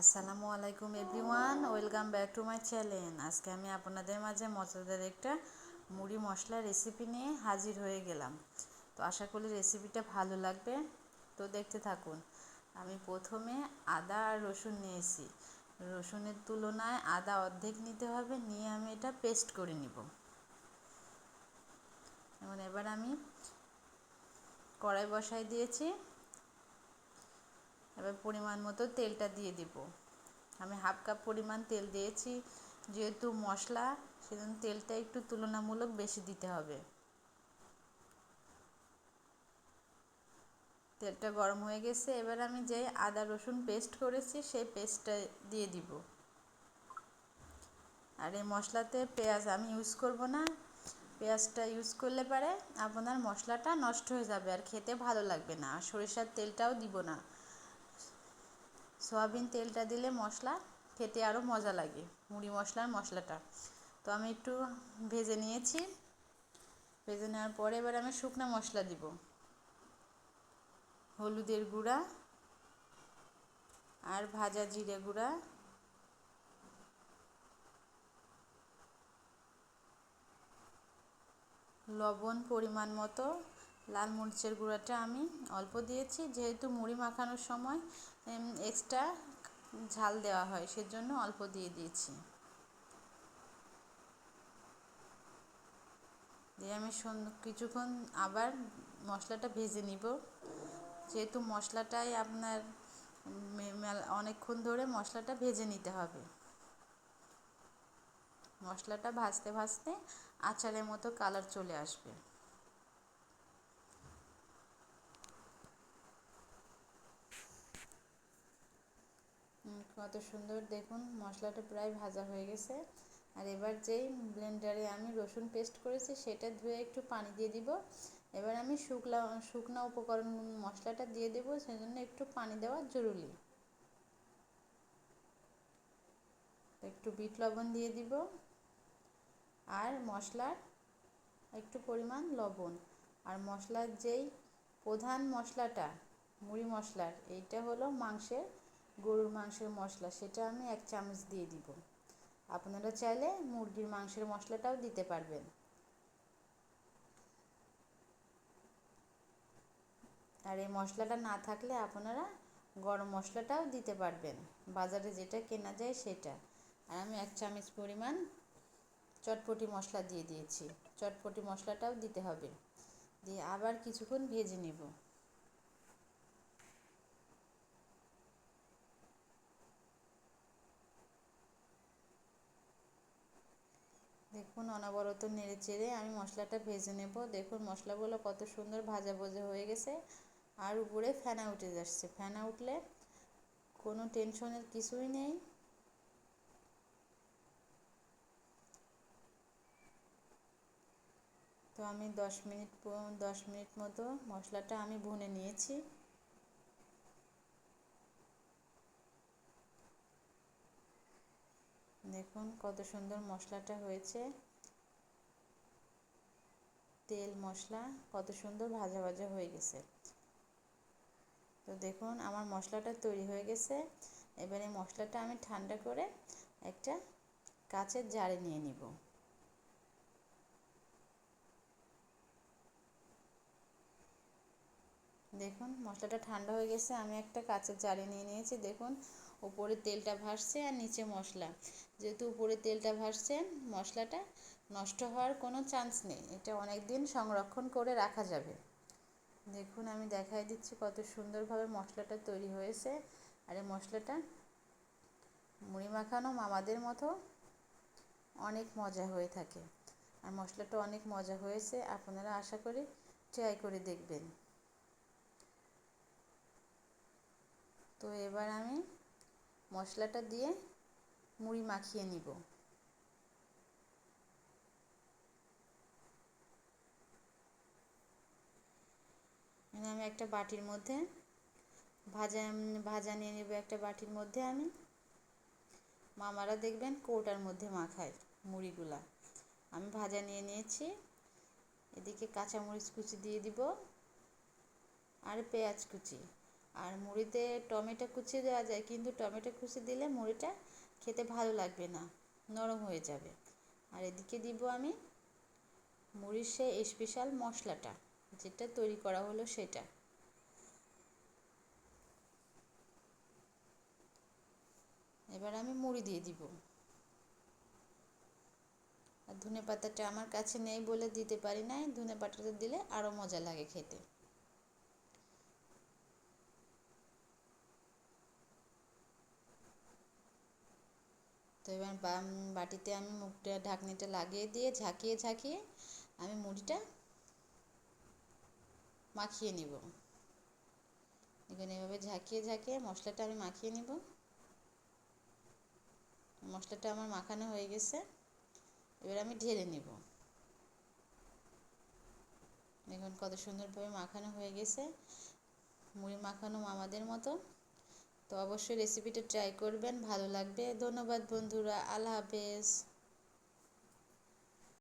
আসসালামু আলাইকুম everyone, welcome back to my channel. আজকে আমি আপনাদের মাঝে মজাদার একটা মুড়ি মশলা রেসিপি নিয়ে হাজির হয়ে গেলাম। তো আশা করি রেসিপিটা ভালো লাগবে। তো দেখতে থাকুন, আমি প্রথমে আদা আর রসুন নিয়েছি। রসুনের তুলনায় আদা অর্ধেক নিতে হবে, নিয়ে আমি এটা পেস্ট করে নিব। এবং এবার আমি কড়াই বসাই দিয়েছি। এবার পরিমাণ মতো তেলটা দিয়ে দিব। আমি হাফ কাপ পরিমাণ তেল দিয়েছি। যেহেতু মশলা, সেজন্য তেলটা একটু তুলনামূলক বেশি দিতে হবে। তেলটা গরম হয়ে গেছে। এবার আমি যে আদা, রসুন পেস্ট করেছি, সেই পেস্টটা দিয়ে দিব। আর এই মশলাতে পেঁয়াজ আমি ইউজ করব না। পেঁয়াজটা ইউজ করলে পারে আপনার মশলাটা নষ্ট হয়ে যাবে আর খেতে ভালো লাগবে না। আর সরিষার তেলটাও দিব না। সয়াবিন তেলটা দিলে মশলা, খেতে আরও মজা লাগে, মুড়ি মশলার মশলাটা। তো আমি একটু ভেজে নিয়েছি। ভেজে নেওয়ার পরে এবার আমি শুকনো মশলা দিব। হলুদের গুঁড়া আর ভাজা জিরে গুঁড়া। লবণ পরিমাণ মতো। লাল মরিচের গুঁড়াটা আমি অল্প দিয়েছি। যেহেতু মুড়ি মাখানোর সময় এক্সট্রা ঝাল দেওয়া হয়, সেজন্য অল্প দিয়ে দিয়েছি। দিয়ে আমি কিছুক্ষণ আবার মশলাটা ভেজে নিব। যেহেতু মশলাটাই আপনার অনেকক্ষণ ধরে মশলাটা ভেজে নিতে হবে। মশলাটা ভাজতে ভাজতে আচারের মতো কালার চলে আসবে। কত সুন্দর দেখুন, মশলাটা প্রায় ভাজা হয়ে গেছে। আর এবার যেই ব্লেন্ডারে আমি রসুন পেস্ট করেছি, সেটা ধুয়ে একটু পানি দিয়ে দিব। এবার আমি শুকলা, শুকনো উপকরণ মশলাটা দিয়ে দেবো সেই জন্য একটু পানি দেওয়া জরুরি। একটু বিট লবণ দিয়ে দিব। আর মশলার একটু পরিমাণ লবণ। আর মশলার যেই প্রধান মশলাটা, মুড়ি মশলার, এইটা হলো মাংসের গরুর মাংসের মশলা, সেটা আমি এক চামচ দিয়ে দিব। আপনারা চাইলে মুরগির মাংসের মশলাটাও দিতে পারবেন। আর এই মশলাটা না থাকলে আপনারা গরম মশলাটাও দিতে পারবেন। বাজারে যেটা কেনা যায় সেটা। আর আমি এক চামচ পরিমাণ চটপটি মশলা দিয়ে দিয়েছি। চটপটি মশলাটাও দিতে হবে। দিয়ে আবার কিছুক্ষণ ভেজে নেব। দেখুন অনবরত নেড়ে চেড়ে আমি মশলাটা ভেজে নেব। দেখুন, মশলাগুলো কত সুন্দর ভাজা ভজা হয়ে গেছে আর উপরে ফেনা উঠে যাচ্ছে। ফেনা উঠলে কোনো টেনশনের কিছুই নেই। তো আমি দশ মিনিট দশ মিনিট মতো মশলাটা আমি ভুনে নিয়েছি। দেখুন, কত সুন্দর মশলাটা হয়েছে। তেল, মশলা কত সুন্দর ভাজা ভাজা হয়ে গেছে। তো দেখুন, আমার মশলাটা তৈরি হয়ে গেছে। এবারে মশলাটা আমি ঠান্ডা করে একটা কাচের জারে নিয়ে নিব। দেখুন, মশলাটা ঠান্ডা হয়ে গেছে, আমি একটা কাঁচের জারে নিয়ে নিয়েছি। দেখুন, উপরে তেলটা ভাসছে আর নিচে মশলা। যেহেতু উপরে তেলটা ভাসছে, মশলাটা নষ্ট হওয়ার কোনো চান্স নেই। এটা অনেক দিন সংরক্ষণ করে রাখা যাবে। দেখুন, আমি দেখাই দিচ্ছি কত সুন্দরভাবে মশলাটা তৈরি হয়েছে। আর এই মশলাটা মুড়ি মাখানো মামাদের মতো অনেক মজা হয়ে থাকে। আর মশলাটা অনেক মজা হয়েছে। আপনারা আশা করি ট্রাই করে দেখবেন। তো এবার আমি মশলাটা দিয়ে মুড়ি মাখিয়ে নিব আমি একটা বাটির মধ্যে, ভাজা ভাজা নিয়ে নেব একটা বাটির মধ্যে আমি। মামারা দেখবেন কৌটার মধ্যে মাখায় মুড়িগুলা। আমি ভাজা নিয়ে নিয়েছি। এদিকে কাঁচামরিচ কুচি দিয়ে দিব আর পেঁয়াজ কুচি। আর মুড়িতে টমেটো কুচি দেওয়া যায়, কিন্তু টমেটো কুচি দিলে মুড়িটা খেতে ভালো লাগবে না, নরম হয়ে যাবে। আর এদিকে দিব আমি মুড়ির সেই স্পেশাল মশলাটা। যেটা তৈরি করা হলো সেটা। এবার আমি মুড়ি দিয়ে দিব। আর ধনে পাতাটা আমার কাছে নেই বলে দিতে পারি নাই, ধনে পাতাটা দিলে আরও মজা লাগে খেতে। তো এবার বাটিতে আমি মুখটা, ঢাকনিটা লাগিয়ে দিয়ে ঝাঁকিয়ে ঝাঁকিয়ে আমি মুড়িটা মাখিয়ে নিব। এখানে এভাবে ঝাঁকিয়ে ঝাঁকিয়ে মশলাটা আমি মাখিয়ে নিব। মশলাটা আমার মাখানো হয়ে গেছে। এবার আমি ঢেলে নিব। দেখুন, কত সুন্দরভাবে মাখানো হয়ে গেছে। মুড়ি মাখানো মামাদের মতো। তো অবশ্যই রেসিপিটা ট্রাই করবেন, ভালো লাগবে। ধন্যবাদ বন্ধুরা, আল্লাহ হাফেজ।